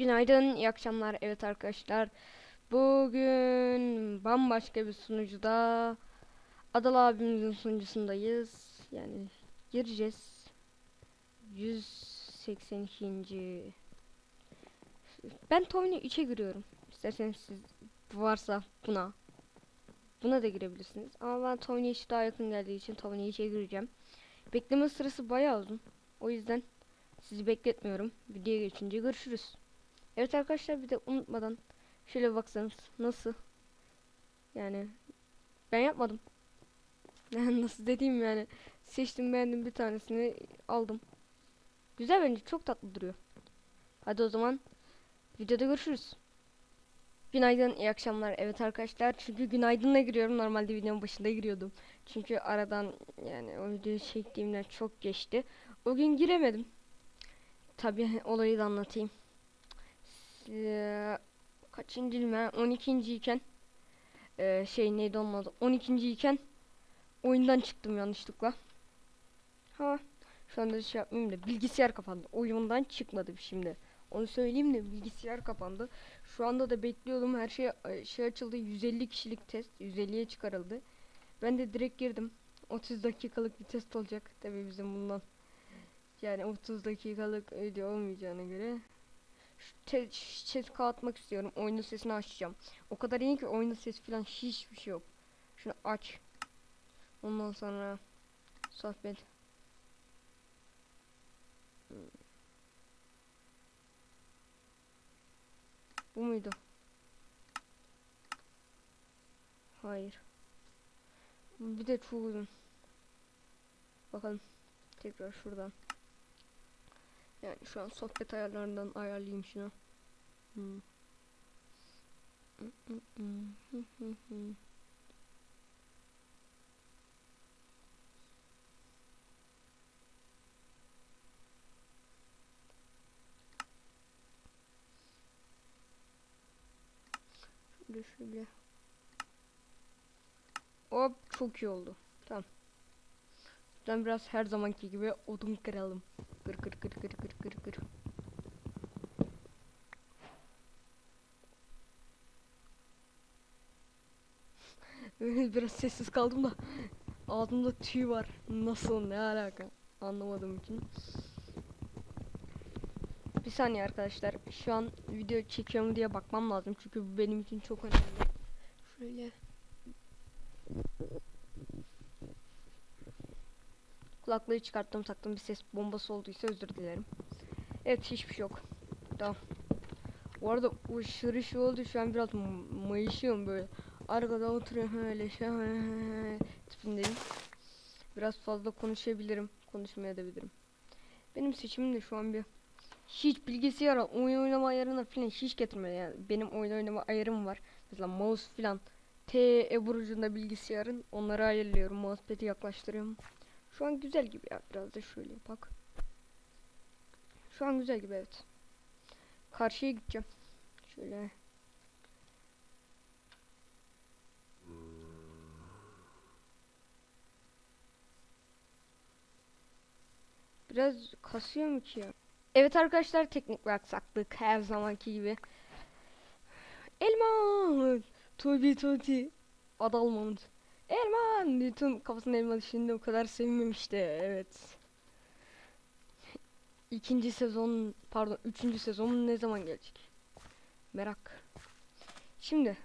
Günaydın, iyi akşamlar. Evet arkadaşlar. Bugün bambaşka bir sunucuda Adal abimizin sunucusundayız. Yani gireceğiz. 182. Ben Tony 3'e giriyorum. İsterseniz siz varsa buna. Buna da girebilirsiniz. Ama ben Tony 3 daha yakın geldiği için Tony 3'e gireceğim. Bekleme sırası bayağı uzun. O yüzden sizi bekletmiyorum. Videoya geçince görüşürüz. Evet arkadaşlar bir de unutmadan şöyle baksanız nasıl yani ben yapmadım. Nasıl dediğim yani seçtim beğendim bir tanesini aldım. Güzel bence çok tatlı duruyor. Hadi o zaman videoda görüşürüz. Günaydın, iyi akşamlar. Evet arkadaşlar çünkü günaydınla giriyorum. Normalde videonun başında giriyordum. Çünkü aradan yani o videoyu çektiğimden çok geçti. O gün giremedim. Tabi olayı da anlatayım. Eee, kaçıncı ben 12. iken eee, şey neydi olmadı 12. iken oyundan çıktım yanlışlıkla. Ha şu anda şey yapmayayım da bilgisayar kapandı. Oyundan çıkmadım şimdi. Onu söyleyeyim de bilgisayar kapandı. Şu anda da bekliyordum. Her şey e, şey açıldı. 150 kişilik test 150'ye çıkarıldı. Ben de direkt girdim. 30 dakikalık bir test olacak. Tabii bizim bundan yani 30 dakikalık video olmayacağına göre te- atmak istiyorum. Oyunun sesini açacağım. O kadar iyi ki oyunun sesi falan hiçbir şey yok. Şunu aç. Ondan sonra sohbet. Hmm. Bu muydu? Hayır. Bir de çok uzun. Bakalım. Tekrar şuradan. Yani şu an sohbet ayarlarından ayarlayayım şunu. Hmm. Şöyle şöyle. Hop çok iyi oldu. Tamam. Ben biraz her zamanki gibi odun kıralım. Kır kır kır kır kır kır kır. biraz sessiz kaldım da ağzımda tüy var. Nasıl ne alaka anlamadığım için. Bir saniye arkadaşlar. Şu an video çekiyorum diye bakmam lazım çünkü bu benim için çok önemli. Şöyle Kulaklığı çıkarttım taktım bir ses bombası olduysa özür dilerim. Evet hiçbir şey yok. Tamam. Bu arada ışır ışır oldu şu an biraz mayışıyorum böyle. Arkada oturuyorum öyle şey tipindeyim. Biraz fazla konuşabilirim. Konuşmaya da bilirim. Benim seçimim de şu an bir hiç bilgisayara oyun oynama ayarına falan hiç getirmedi yani. Benim oyun oynama ayarım var. Mesela mouse falan T eburucunda bilgisayarın onları ayarlıyorum. Mousepad'i yaklaştırıyorum. Şu an güzel gibi ya. Biraz da şöyle bak. Şu an güzel gibi evet. Karşıya gideceğim. Şöyle. Biraz kasıyor mu ki ya? Evet arkadaşlar teknik bir aksaklık her zamanki gibi. Elma! Tubi tuti. Adalmond. Elman! Newton kafasına elma düşündü o kadar sevinmemişti. Evet. İkinci sezon pardon üçüncü sezon ne zaman gelecek? Merak. Şimdi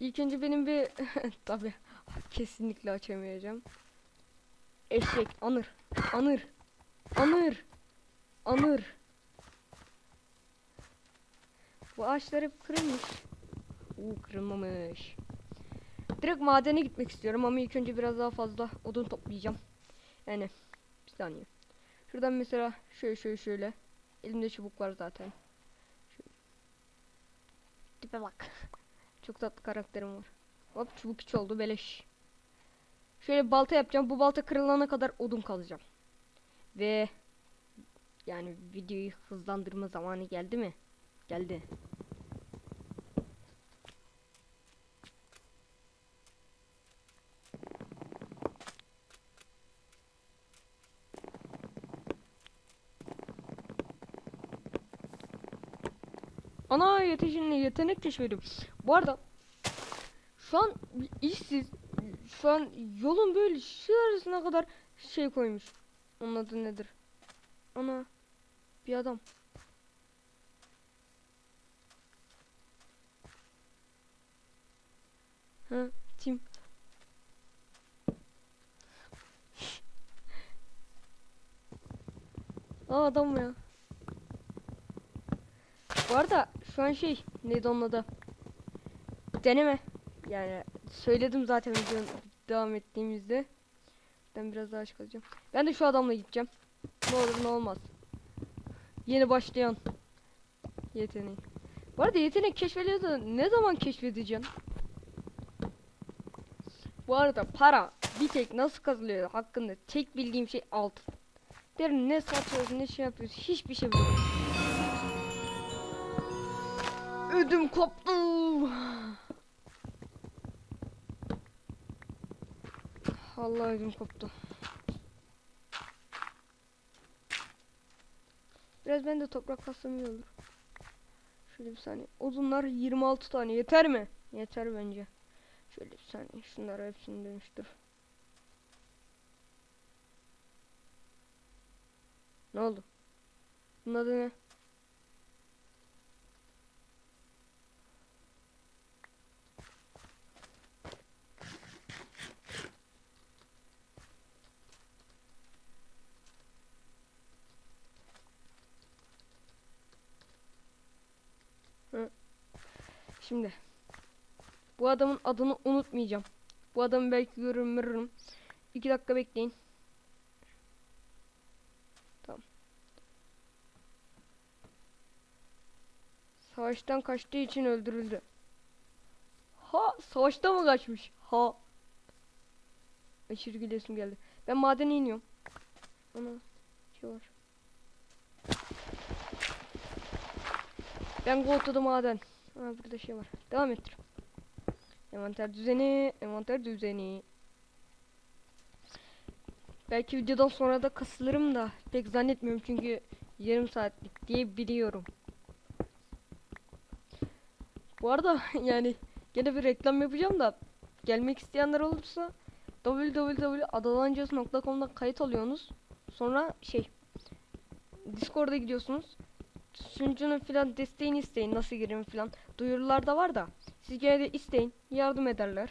ilk önce benim bir tabi kesinlikle açamayacağım. Eşek anır anır anır anır. Bu ağaçlar hep kırılmış. Uuu kırılmamış. Direkt madene gitmek istiyorum ama ilk önce biraz daha fazla odun toplayacağım. Yani bir saniye. Şuradan mesela şöyle şöyle şöyle. Elimde çubuk var zaten. Şöyle. Tipe bak. Çok tatlı karakterim var. Hop çubuk hiç oldu beleş. Şöyle balta yapacağım. Bu balta kırılana kadar odun kalacağım. Ve yani videoyu hızlandırma zamanı geldi mi? Geldi. Ana yeteneğini yetenek keşfediyorum. Bu arada şu an işsiz şu an yolun böyle şurasına kadar şey koymuş. Onun adı nedir? Ana bir adam. Ha Tim. Aa adam ya? Bu arada şu an şey neydi onun adı? Deneme. Yani söyledim zaten videonun devam ettiğimizde. Ben biraz daha aç kalacağım. Ben de şu adamla gideceğim. Ne olur ne olmaz. Yeni başlayan yeteneği. Bu arada yetenek keşfediyor da ne zaman keşfedeceğim? Bu arada para bir tek nasıl kazanılıyor hakkında tek bildiğim şey altın. Derin ne satıyoruz ne şey yapıyoruz hiçbir şey bilmiyorum. Ödüm koptu. Allah ödüm koptu. Biraz ben de toprak kassam iyi olur. Şöyle bir saniye. Odunlar 26 tane yeter mi? Yeter bence. Şöyle bir saniye. Şunları hepsini dönüştür. Ne oldu? Bunun adı ne? Şimdi bu adamın adını unutmayacağım. Bu adamı belki görürüm görürüm. İki dakika bekleyin. Tamam. Savaştan kaçtığı için öldürüldü. Ha savaşta mı kaçmış? Ha. Aşırı gülesim geldi. Ben madene iniyorum. Ana şey var. Ben Goto'da maden. Ha burada şey var. Devam ettir. Envanter düzeni, envanter düzeni. Belki videodan sonra da kasılırım da pek zannetmiyorum çünkü yarım saatlik diye biliyorum. Bu arada yani gene bir reklam yapacağım da gelmek isteyenler olursa www.adalancası.com'da kayıt alıyorsunuz. Sonra şey Discord'a gidiyorsunuz. Sunucunun filan desteğini isteyin nasıl gireyim filan. Duyurular da var da siz gene de isteyin yardım ederler.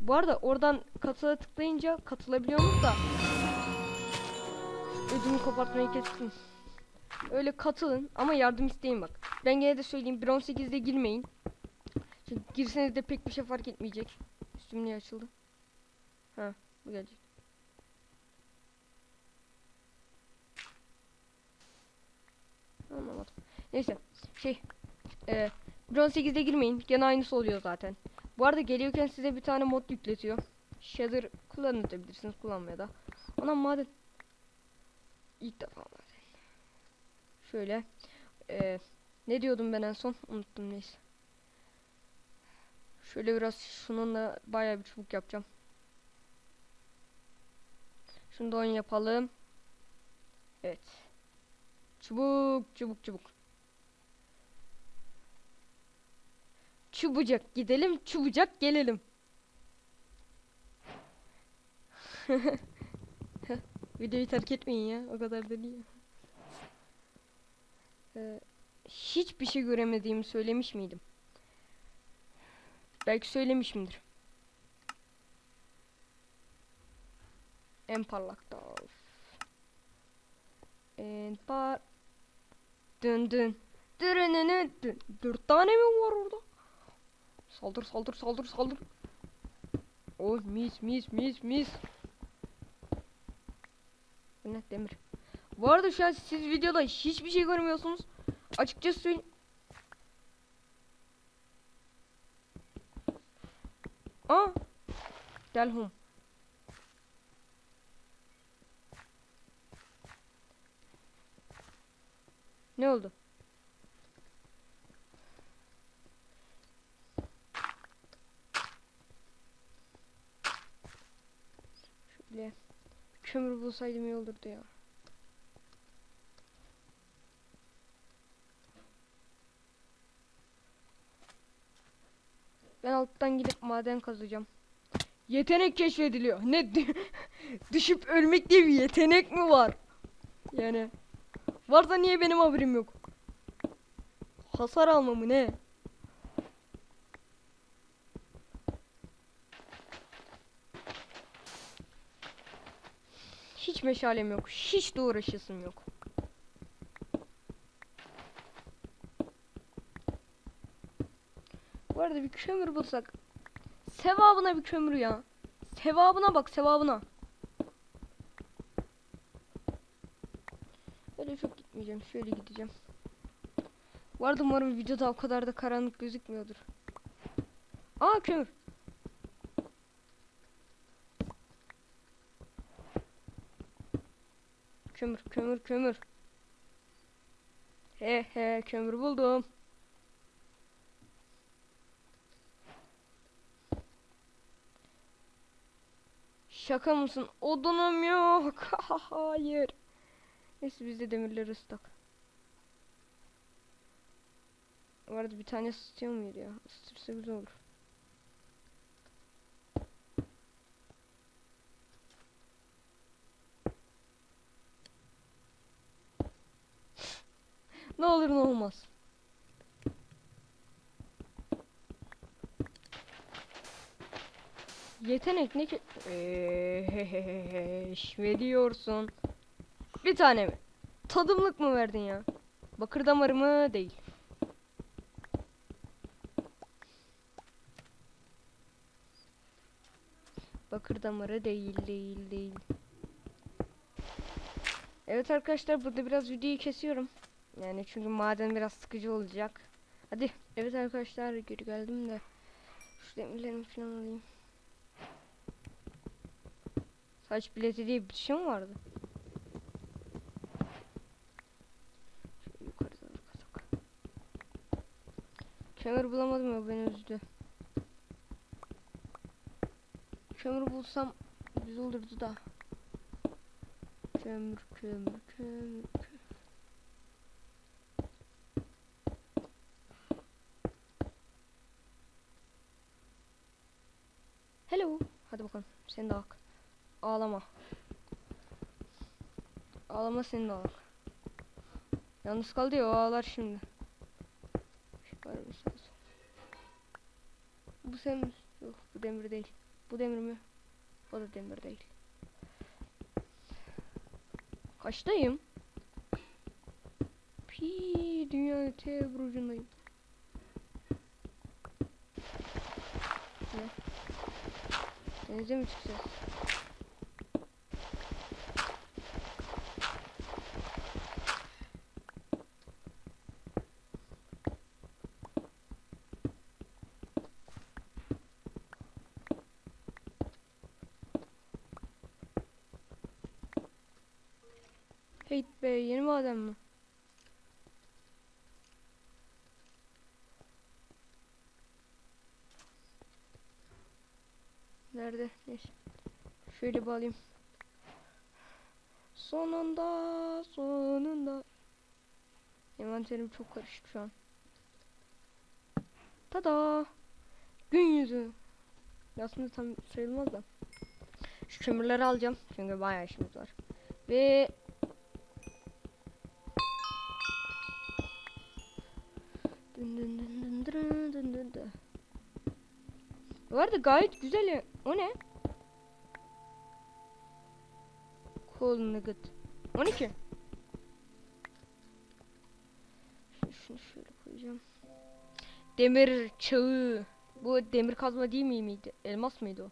Bu arada oradan katıla tıklayınca katılabiliyorsunuz da ödümü kopartmayı kestim. Öyle katılın ama yardım isteyin bak. Ben gene de söyleyeyim 1.18'de girmeyin. Çünkü girseniz de pek bir şey fark etmeyecek. Üstüm niye açıldı? Ha bu gelecek. Anlamadım. Neyse şey e, 1.18'de girmeyin. Gene aynısı oluyor zaten. Bu arada geliyorken size bir tane mod yükletiyor. Shader kullanabilirsiniz kullanmaya da. Ona maden ilk defa maden. Şöyle e, ne diyordum ben en son unuttum neyse. Şöyle biraz şununla bayağı bir çubuk yapacağım. Şunu da on yapalım. Evet. Çubuk çubuk çubuk. Çubucak gidelim, çubucak gelelim. Videoyu terk etmeyin ya, o kadar da değil. Ee, hiçbir şey göremediğimi söylemiş miydim? Belki söylemişimdir. En parlak da. En par... Dın dın. Dırınını dın. Dört tane mi var orada? Saldır saldır saldır saldır. Oh mis mis mis mis. Bu ne demir. Bu arada şu an siz videoda hiçbir şey görmüyorsunuz. Açıkçası söyleyeyim. Aa. Gel Ne oldu? Şöyle kömür bulsaydım iyi olurdu ya. Ben alttan gidip maden kazacağım. Yetenek keşfediliyor. Ne dü- düşüp ölmek diye bir yetenek mi var? Yani varsa niye benim haberim yok? Hasar alma mı ne? Hiç meşalem yok. Hiç de uğraşasım yok. Bu arada bir kömür bulsak. Sevabına bir kömür ya. Sevabına bak sevabına. Öyle çok gitmeyeceğim. Şöyle gideceğim. Bu arada umarım videoda o kadar da karanlık gözükmüyordur. Aa kömür. Kömür, kömür, kömür. He he kömür buldum. Şaka mısın? Odunum yok. Hayır. Neyse biz de demirleri ısıtak. Bu arada bir tane ısıtıyor muydu ya? Isıtırsa güzel olur. ne olur ne olmaz. Yetenek ne ki? Eee, ne diyorsun? Bir tane mi? Tadımlık mı verdin ya? Bakır damarı mı? Değil. Bakır damarı değil, değil, değil. Evet arkadaşlar burada biraz videoyu kesiyorum. Yani çünkü maden biraz sıkıcı olacak. Hadi. Evet arkadaşlar geri geldim de. Şu demirlerimi falan alayım. Saç bileti diye bir şey mi vardı? Kömür bulamadım ya beni üzdü. Kömür bulsam güzel olurdu da. Kömür, kömür, kömür, kömür. Hello. Hadi bakalım. Sen de bak. Ağlama. Ağlama senin de ağlama. Yalnız kaldı ya o ağlar şimdi. Mısınız? Bu sen? Yok bu demir değil. Bu demir mi? O da demir değil. Kaçtayım? Pi dünyanın te öbür ucundayım. Ne? Denize mi çıkacağız? Be yeni maden mi? Nerede? Neyse. Şöyle bağlayayım. Sonunda, sonunda. Envanterim çok karışık şu an. Tada! Gün yüzü. Aslında tam sayılmaz da. Şu kömürleri alacağım. Çünkü bayağı işimiz var. Ve Dın. Bu arada gayet güzel ya. O ne? Cool nugget. 12. Şunu, şunu şöyle koyacağım. Demir çağı. Bu demir kazma değil mi miydi? Elmas mıydı o?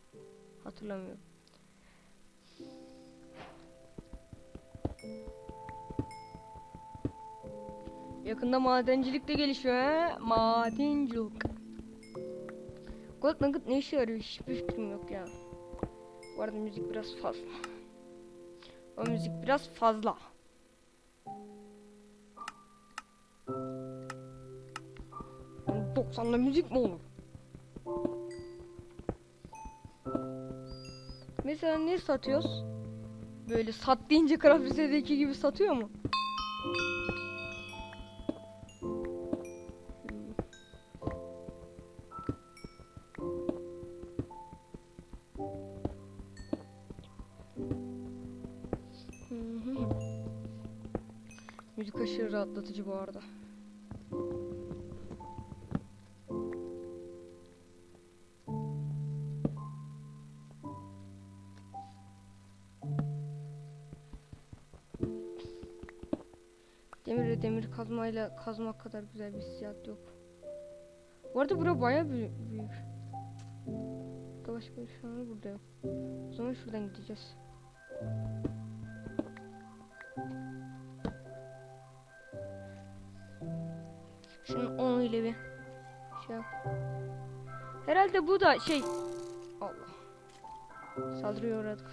Hatırlamıyorum. Yakında madencilik de gelişiyor he? Madencilik. Gold nugget ne işe yarıyor? Hiçbir fikrim yok ya. Bu arada müzik biraz fazla. O müzik biraz fazla. Yani 90'da müzik mi olur? Mesela ne satıyoruz? Böyle sat deyince Craft gibi satıyor mu? Rahatlatıcı bu arada. Demiri demir kazmayla kazmak kadar güzel bir hissiyat yok. Bu arada bura bayağı büyük. başka bir şey burada yok. O zaman şuradan gideceğiz. Bu da şey. Allah. Saldırıya uğradık.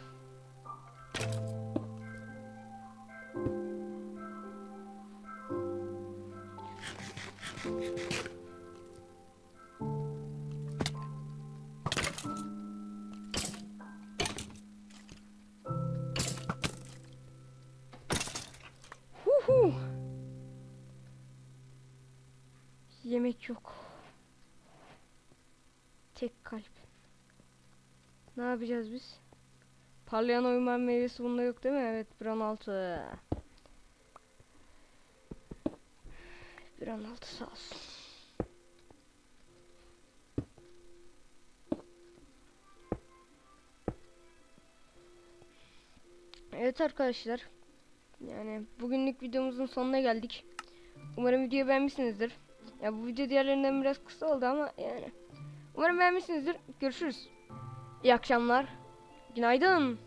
Yapacağız biz? Parlayan oyman meyvesi bunda yok değil mi? Evet, bir 16. Bir 16 sağ olsun. Evet arkadaşlar. Yani bugünlük videomuzun sonuna geldik. Umarım videoyu beğenmişsinizdir. Ya bu video diğerlerinden biraz kısa oldu ama yani. Umarım beğenmişsinizdir. Görüşürüz. İyi akşamlar. Günaydın.